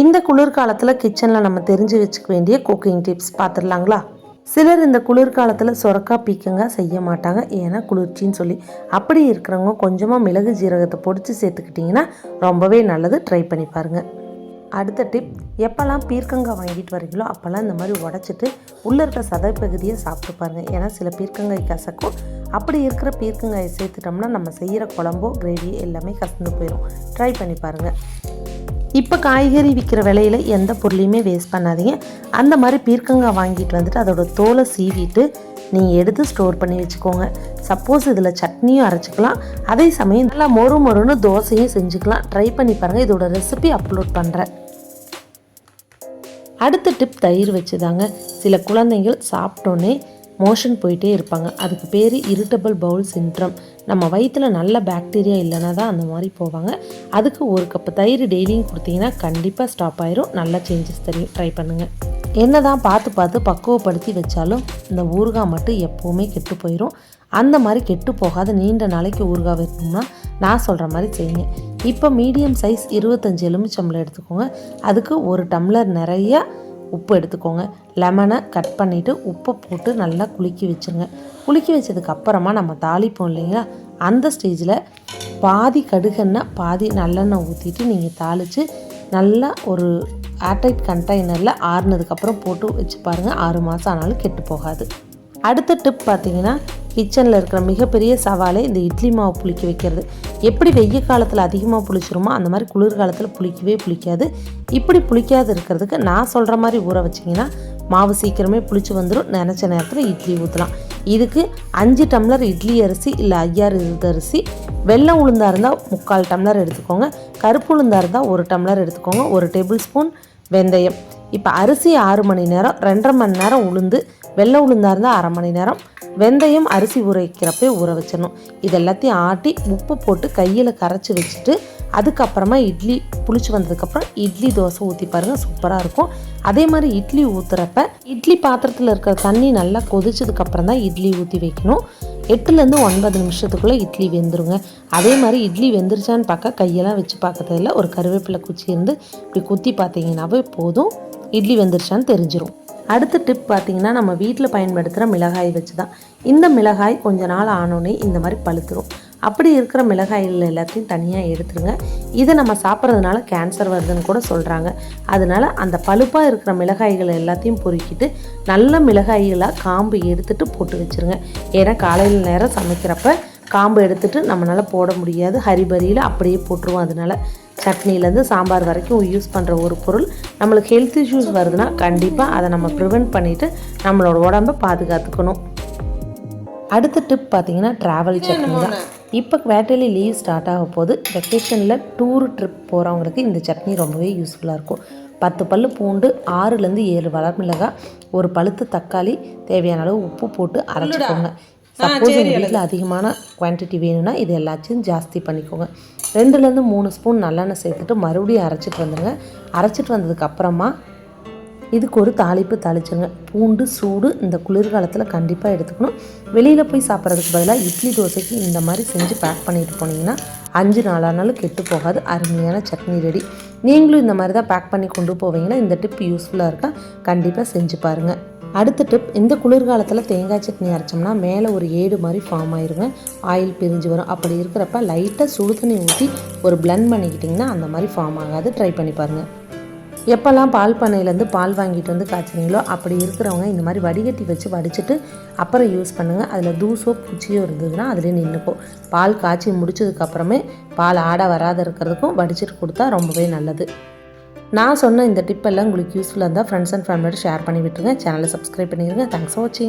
இந்த குளிர்காலத்தில் கிச்சனில் நம்ம தெரிஞ்சு வச்சுக்க வேண்டிய குக்கிங் டிப்ஸ் பார்த்துடலாங்களா சிலர் இந்த குளிர்காலத்தில் சுரக்கா பீக்கங்க செய்ய மாட்டாங்க. ஏன்னா குளிர்ச்சின்னு சொல்லி அப்படி இருக்கிறவங்க கொஞ்சமாக மிளகு ஜீரகத்தை பொடிச்சு சேர்த்துக்கிட்டிங்கன்னா ரொம்பவே நல்லது. ட்ரை பண்ணி பாருங்கள் அடுத்த டிப் எப்போல்லாம் பீர்க்கங்காய் வாங்கிட்டு வரீங்களோ அப்போல்லாம் இந்த மாதிரி உடச்சிட்டு உள்ளே இருக்க சதை பகுதியை சாப்பிட்டு பாருங்கள் ஏன்னா சில பீர்க்கங்காய் கசக்கும். அப்படி இருக்கிற பீர்க்கங்காயை சேர்த்துட்டோம்னா நம்ம செய்கிற குழம்போ கிரேவி எல்லாமே கசந்து போயிடும் ட்ரை பண்ணி பாருங்கள் இப்போ காய்கறி விற்கிற விலையில் எந்த பொருளையுமே வேஸ்ட் பண்ணாதீங்க. அந்த மாதிரி பீர்க்கங்காய் வாங்கிட்டு வந்துட்டு அதோட தோலை சீவிட்டு நீங்கள் எடுத்து ஸ்டோர் பண்ணி வச்சுக்கோங்க. சப்போஸ் இதில் சட்னியும் அரைச்சிக்கலாம். அதே சமயம் நல்லா மொறு மொறுன்னு தோசையும் செஞ்சுக்கலாம். ட்ரை பண்ணி பாருங்கள் இதோட ரெசிபி அப்லோட் பண்ணுறேன் அடுத்த டிப் தயிர் வச்சுதாங்க. சில குழந்தைங்கள் சாப்பிட்டோன்னே மோஷன் போயிட்டே இருப்பாங்க. அதுக்கு பேர் இரிட்டபிள் பவுல் சின்ட்ரம் நம்ம வயிற்றில் நல்ல பாக்டீரியா இல்லைன்னா தான் அந்த மாதிரி போவாங்க. அதுக்கு ஒரு கப்பு தயிர் டெய்லியும் கொடுத்தீங்கன்னா கண்டிப்பாக ஸ்டாப் ஆயிரும். நல்ல சேஞ்சஸ் தெரியும் ட்ரை பண்ணுங்கள் என்ன தான் பார்த்து பார்த்து பக்குவப்படுத்தி வச்சாலும் இந்த ஊறுகாய் மட்டும் எப்போவுமே கெட்டு போயிடும் அந்த மாதிரி கெட்டு போகாத நீண்ட நாளைக்கு ஊறுகாய் வைக்கணும்னா நான் சொல்கிற மாதிரி செய்யுங்க. இப்போ மீடியம் சைஸ் இருபத்தஞ்சி எலுமிச்சம்பளம் எடுத்துக்கோங்க. அதுக்கு ஒரு டம்ளர் நிறைய உப்பு எடுத்துக்கோங்க. லெமனை கட் பண்ணிவிட்டு உப்பை போட்டு நல்லா குலுக்கி வச்சுருங்க. குலுக்கி வச்சதுக்கு அப்புறமா நம்ம தாளிப்போம் இல்லைங்களா? அந்த ஸ்டேஜில் பாதி கடுகெண்ணெய் பாதி நல்லெண்ணெய் ஊற்றிட்டு நீங்கள் தாளித்து நல்லா ஒரு ஏர்டைட் கண்டெய்னரில் ஆறுனதுக்கப்புறம் போட்டு வச்சு பாருங்கள் ஆறு மாதம் ஆனாலும் கெட்டு போகாது. அடுத்த டிப் பார்த்தீங்கன்னா கிச்சனில் இருக்கிற மிகப்பெரிய சவாலே இந்த இட்லி மாவு புளிக்க வைக்கிறது. எப்படி வெய்ய காலத்தில் அதிகமாக புளிச்சிருமோ அந்த மாதிரி குளிர்காலத்தில் புளிக்கவே புளிக்காது. இப்படி புளிக்காது இருக்கிறதுக்கு நான் சொல்கிற மாதிரி ஊற வச்சிங்கன்னா மாவு சீக்கிரமே புளிச்சு வந்துடும் நினச்ச நேரத்தில் இட்லி ஊற்றலாம் இதுக்கு அஞ்சு டம்ளர் இட்லி அரிசி இல்லை ஐயாறு அரிசி. வெள்ளம் உளுந்தாக இருந்தால் முக்கால் டம்ளர் எடுத்துக்கோங்க. கருப்பு உளுந்தாக இருந்தால் ஒரு டம்ளர் எடுத்துக்கோங்க. ஒரு டேபிள் ஸ்பூன் வெந்தயம். இப்போ அரிசி ஆறு மணி நேரம் ரெண்டரை மணி நேரம் உளுந்து வெள்ளை உளுந்தாக இருந்தால் அரை மணி நேரம். வெந்தயம் அரிசி ஊற வைக்கிறப்ப ஊற வச்சிடணும். இது எல்லாத்தையும் ஆட்டி உப்பு போட்டு கையில் கரைச்சி வச்சுட்டு அதுக்கப்புறமா இட்லி புளிச்சு வந்ததுக்கப்புறம் இட்லி தோசை ஊற்றி பாருங்கள் சூப்பராக இருக்கும். அதே மாதிரி இட்லி ஊற்றுறப்ப இட்லி பாத்திரத்தில் இருக்கிற தண்ணி நல்லா கொதிச்சதுக்கப்புறம் தான் இட்லி ஊற்றி வைக்கணும். எட்டுலேருந்து ஒன்பது நிமிஷத்துக்குள்ளே இட்லி வெந்துருங்க. அதே மாதிரி இட்லி வெந்துருச்சான்னு பார்க்க கையெல்லாம் வச்சு பார்க்கறதில்ல ஒரு கருவேப்பிலை குச்சி இருந்து இப்படி குத்தி பார்த்தீங்கன்னாவே போதும். இட்லி வெந்துருச்சான்னு தெரிஞ்சிடும் அடுத்த டிப் பார்த்தீங்கன்னா நம்ம வீட்டில் பயன்படுத்துகிற மிளகாய் வச்சு தான் இந்த மிளகாய் கொஞ்ச நாள் ஆனோடனே இந்த மாதிரி பழுத்துரும். அப்படி இருக்கிற மிளகாய்கள் எல்லாத்தையும் தனியாக எடுத்துருங்க. இதை நம்ம சாப்பிட்றதுனால கேன்சர் வருதுன்னு கூட சொல்கிறாங்க அதனால அந்த பழுப்பாக இருக்கிற மிளகாய்கள் எல்லாத்தையும் பொறுக்கிட்டு நல்ல மிளகாய்களாக காம்பு எடுத்துட்டு போட்டு வச்சுருங்க. ஏன்னா காலையில் நேரம் சமைக்கிறப்ப காம்பு எடுத்துட்டு நம்மளால் போட முடியாது. ஹரிபரியில் அப்படியே போட்டுருவோம். அதனால சட்னிலேருந்து சாம்பார் வரைக்கும் யூஸ் பண்ணுற ஒரு பொருள். நம்மளுக்கு ஹெல்த் இஷ்யூஸ் வருதுன்னா கண்டிப்பாக அதை நம்ம ப்ரிவெண்ட் பண்ணிவிட்டு நம்மளோட உடம்பை பாதுகாத்துக்கணும். அடுத்த டிப் பார்த்தீங்கன்னா ட்ராவல் சட்னி தான். இப்போ வேட்டையில லீவ் ஸ்டார்ட் ஆக போது வெக்கேஷனில் டூர் ட்ரிப் போகிறவங்களுக்கு இந்த சட்னி ரொம்பவே யூஸ்ஃபுல்லாக இருக்கும். பத்து பல் பூண்டு ஆறுலேருந்து ஏழு வளர்மிளகாய் ஒரு பழுத்து தக்காளி தேவையான அளவு உப்பு போட்டு அரைச்சிக்கோங்க. சப்போஸ் உங்கள் வீட்டில் அதிகமான குவான்டிட்டி வேணும்னா இது எல்லாத்தையும் ஜாஸ்தி பண்ணிக்கோங்க. ரெண்டுலேருந்து மூணு ஸ்பூன் நல்லெண்ணெய் சேர்த்துட்டு மறுபடியும் அரைச்சிட்டு வந்துடுங்க அரைச்சிட்டு வந்ததுக்கு அப்புறமா இதுக்கு ஒரு தாளிப்பு தாளிச்சுங்க பூண்டு சூடு இந்த குளிர்காலத்தில் கண்டிப்பாக எடுத்துக்கணும். வெளியில் போய் சாப்பிட்றதுக்கு பதிலாக இட்லி தோசைக்கு இந்த மாதிரி செஞ்சு பேக் பண்ணிட்டு போனீங்கன்னா அஞ்சு நாளானாலும் கெட்டு போகாது. அருமையான சட்னி ரெடி. நீங்களும் இந்த மாதிரி தான் பேக் பண்ணி கொண்டு போவீங்கன்னா இந்த டிப் யூஸ்ஃபுல்லாக இருக்கா? கண்டிப்பாக செஞ்சு பாருங்கள் அடுத்த டிப் இந்த குளிர்காலத்தில் தேங்காய் சட்னி அரைச்சோம்னா மேலே ஒரு ஏடு மாதிரி ஃபார்ம் ஆயிருங்க. ஆயில் பிரிஞ்சு வரும். அப்படி இருக்கிறப்ப லைட்டாக சுடு தண்ணி ஊற்றி ஒரு பிளண்ட் பண்ணிக்கிட்டிங்கன்னா அந்த மாதிரி ஃபார்ம் ஆகாது. ட்ரை பண்ணி பாருங்கள் எப்போல்லாம் பால் பண்ணையிலேருந்து பால் வாங்கிட்டு வந்து காய்ச்சினீங்களோ அப்படி இருக்கிறவங்க இந்த மாதிரி வடிகட்டி வச்சு வடிச்சிட்டு அப்புறம் யூஸ் பண்ணுங்கள் அதில் தூசோ பூச்சியோ இருந்ததுன்னா அதிலே நின்றுக்கும் பால் காய்ச்சி முடிச்சதுக்கப்புறமே பால் ஆட வராத இருக்கிறதுக்கும் வடிச்சிட்டு கொடுத்தா ரொம்பவே நல்லது. நான் சொன்ன இந்த டிப்பெல்லாம் உங்களுக்கு யூஸ்ஃபுல்லாக இருந்தால் ஃப்ரெண்ட்ஸ் அண்ட் ஃபேமிலியோட ஷேர் பண்ணி விட்டுருங்க சேனலை சப்ஸ்கிரைப் பண்ணிடுங்க தேங்க்ஸ் ஃபார் வாட்சிங்